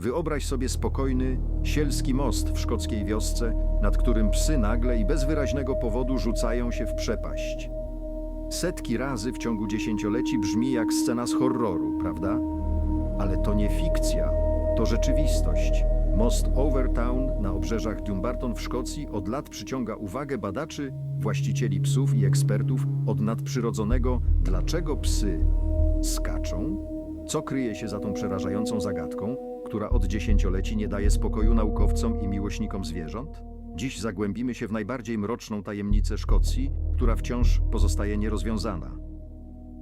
Wyobraź sobie spokojny, sielski most w szkockiej wiosce, nad którym psy nagle i bez wyraźnego powodu rzucają się w przepaść. Setki razy w ciągu dziesięcioleci brzmi jak scena z horroru, prawda? Ale to nie fikcja, to rzeczywistość. Most Overtown na obrzeżach Dumbarton w Szkocji od lat przyciąga uwagę badaczy, właścicieli psów i ekspertów od nadprzyrodzonego dlaczego psy skaczą? Co kryje się za tą przerażającą zagadką, która od dziesięcioleci nie daje spokoju naukowcom i miłośnikom zwierząt? Dziś zagłębimy się w najbardziej mroczną tajemnicę Szkocji, która wciąż pozostaje nierozwiązana.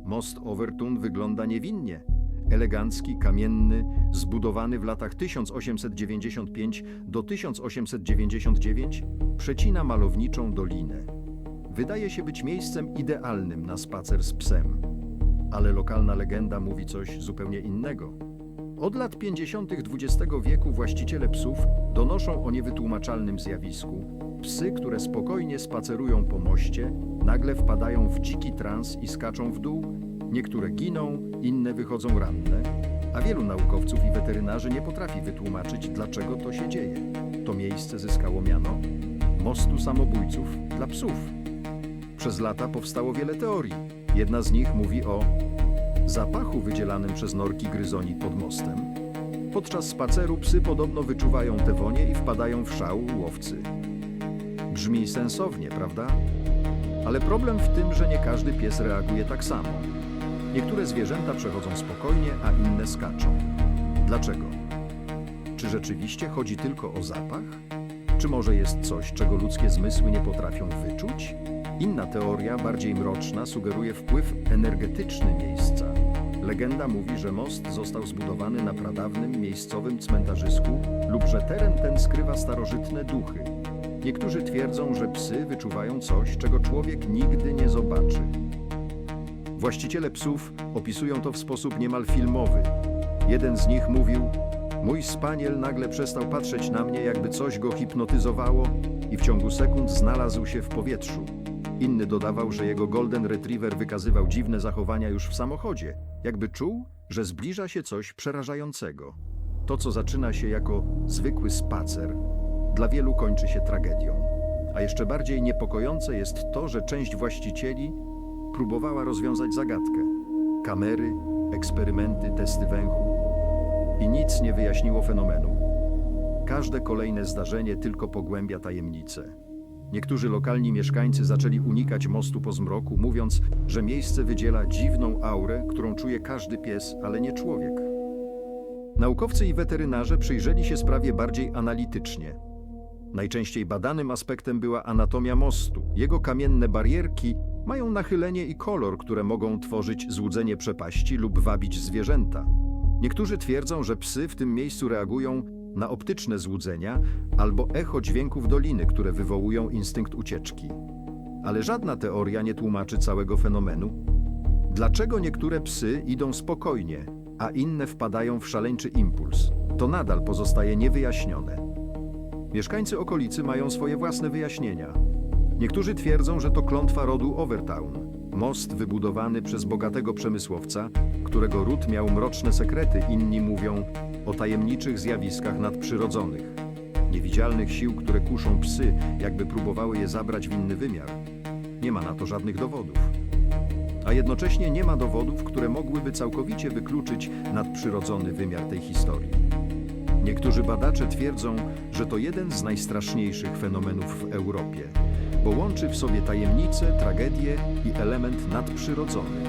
Most Overtun wygląda niewinnie. Elegancki, kamienny, zbudowany w latach 1895 do 1899, przecina malowniczą dolinę. Wydaje się być miejscem idealnym na spacer z psem. Ale lokalna legenda mówi coś zupełnie innego. Od lat 50. XX wieku właściciele psów donoszą o niewytłumaczalnym zjawisku. Psy, które spokojnie spacerują po moście, nagle wpadają w dziki trans i skaczą w dół. Niektóre giną, inne wychodzą ranne, a wielu naukowców i weterynarzy nie potrafi wytłumaczyć, dlaczego to się dzieje. To miejsce zyskało miano mostu samobójców dla psów. Przez lata powstało wiele teorii. Jedna z nich mówi o zapachu wydzielanym przez norki gryzoni pod mostem. Podczas spaceru psy podobno wyczuwają te wonie i wpadają w szał łowcy. Brzmi sensownie, prawda? Ale problem w tym, że nie każdy pies reaguje tak samo. Niektóre zwierzęta przechodzą spokojnie, a inne skaczą. Dlaczego? Czy rzeczywiście chodzi tylko o zapach? Czy może jest coś, czego ludzkie zmysły nie potrafią wyczuć? Inna teoria, bardziej mroczna, sugeruje wpływ energetyczny miejsca. Legenda mówi, że most został zbudowany na pradawnym miejscowym cmentarzysku lub że teren ten skrywa starożytne duchy. Niektórzy twierdzą, że psy wyczuwają coś, czego człowiek nigdy nie zobaczy. Właściciele psów opisują to w sposób niemal filmowy. Jeden z nich mówił: Mój spaniel nagle przestał patrzeć na mnie, jakby coś go hipnotyzowało, i w ciągu sekund znalazł się w powietrzu. Inny dodawał, że jego Golden Retriever wykazywał dziwne zachowania już w samochodzie, jakby czuł, że zbliża się coś przerażającego. To, co zaczyna się jako zwykły spacer, dla wielu kończy się tragedią. A jeszcze bardziej niepokojące jest to, że część właścicieli próbowała rozwiązać zagadkę. Kamery, eksperymenty, testy węchu i nic nie wyjaśniło fenomenu. Każde kolejne zdarzenie tylko pogłębia tajemnicę. Niektórzy lokalni mieszkańcy zaczęli unikać mostu po zmroku, mówiąc, że miejsce wydziela dziwną aurę, którą czuje każdy pies, ale nie człowiek. Naukowcy i weterynarze przyjrzeli się sprawie bardziej analitycznie. Najczęściej badanym aspektem była anatomia mostu. Jego kamienne barierki mają nachylenie i kolor, które mogą tworzyć złudzenie przepaści lub wabić zwierzęta. Niektórzy twierdzą, że psy w tym miejscu reagują na optyczne złudzenia albo echo dźwięków doliny, które wywołują instynkt ucieczki. Ale żadna teoria nie tłumaczy całego fenomenu. Dlaczego niektóre psy idą spokojnie, a inne wpadają w szaleńczy impuls? To nadal pozostaje niewyjaśnione. Mieszkańcy okolicy mają swoje własne wyjaśnienia. Niektórzy twierdzą, że to klątwa rodu Overtown. Most wybudowany przez bogatego przemysłowca, którego ród miał mroczne sekrety, inni mówią o tajemniczych zjawiskach nadprzyrodzonych. Niewidzialnych sił, które kuszą psy, jakby próbowały je zabrać w inny wymiar. Nie ma na to żadnych dowodów. A jednocześnie nie ma dowodów, które mogłyby całkowicie wykluczyć nadprzyrodzony wymiar tej historii. Niektórzy badacze twierdzą, że to jeden z najstraszniejszych fenomenów w Europie, bo łączy w sobie tajemnicę, tragedię i element nadprzyrodzony.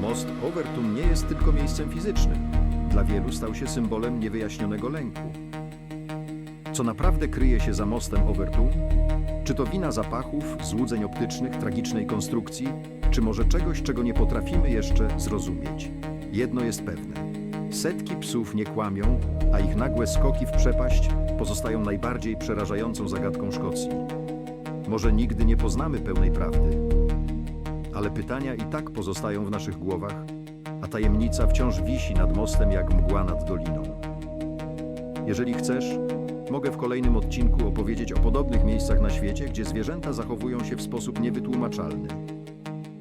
Most Overtun nie jest tylko miejscem fizycznym. Dla wielu stał się symbolem niewyjaśnionego lęku. Co naprawdę kryje się za mostem Overtun? Czy to wina zapachów, złudzeń optycznych, tragicznej konstrukcji, czy może czegoś, czego nie potrafimy jeszcze zrozumieć? Jedno jest pewne. Setki psów nie kłamią, a ich nagłe skoki w przepaść pozostają najbardziej przerażającą zagadką Szkocji. Może nigdy nie poznamy pełnej prawdy, ale pytania i tak pozostają w naszych głowach, a tajemnica wciąż wisi nad mostem jak mgła nad doliną. Jeżeli chcesz, mogę w kolejnym odcinku opowiedzieć o podobnych miejscach na świecie, gdzie zwierzęta zachowują się w sposób niewytłumaczalny.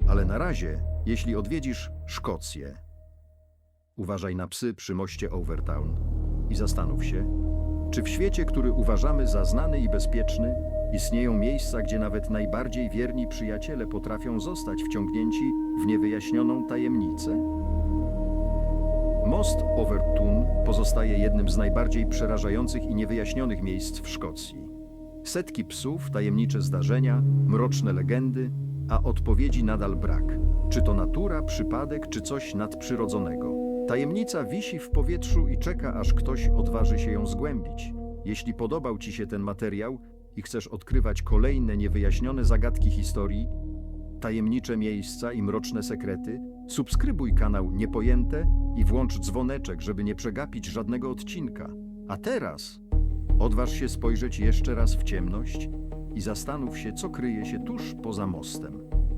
Ale na razie, jeśli odwiedzisz Szkocję, uważaj na psy przy moście Overtown. i zastanów się, czy w świecie, który uważamy za znany i bezpieczny, istnieją miejsca, gdzie nawet najbardziej wierni przyjaciele potrafią zostać wciągnięci w niewyjaśnioną tajemnicę? Most over Tun pozostaje jednym z najbardziej przerażających i niewyjaśnionych miejsc w Szkocji. Setki psów, tajemnicze zdarzenia, mroczne legendy, a odpowiedzi nadal brak. Czy to natura, przypadek, czy coś nadprzyrodzonego? Tajemnica wisi w powietrzu i czeka, aż ktoś odważy się ją zgłębić. Jeśli podobał Ci się ten materiał i chcesz odkrywać kolejne niewyjaśnione zagadki historii, tajemnicze miejsca i mroczne sekrety, subskrybuj kanał Niepojęte i włącz dzwoneczek, żeby nie przegapić żadnego odcinka. A teraz odważ się spojrzeć jeszcze raz w ciemność i zastanów się, co kryje się tuż poza mostem.